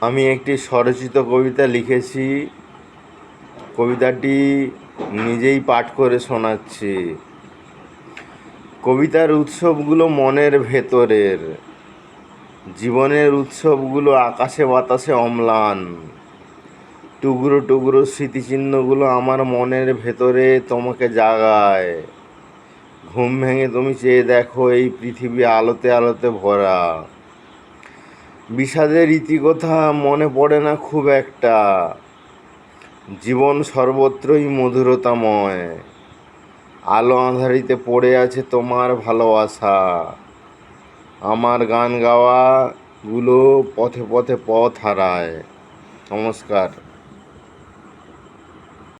আমি একটি স্বরচিত কবিতা লিখেছি। কবিতাটি নিজেই পাঠ করে শোনাচ্ছি। কবিতার উৎসবগুলো মনের ভেতরের। জীবনের উৎসবগুলো আকাশে বাতাসে অম্লান। টুকরো টুকরো স্মৃতিচিহ্নগুলো আমার মনের ভেতরে তোমাকে জাগায়। ঘুম ভেঙে তুমি চেয়ে দেখো এই পৃথিবী আলোতে আলোতে ভরা। বিষাদের রীতিকথা মনে পড়ে না খুব একটা। জীবন সর্বত্রই মধুরতাময়। আলো আঁধারিতে পড়ে আছে তোমার ভালোবাসা। আমার গান গাওয়াগুলো পথে পথে পথ হারায়। নমস্কার।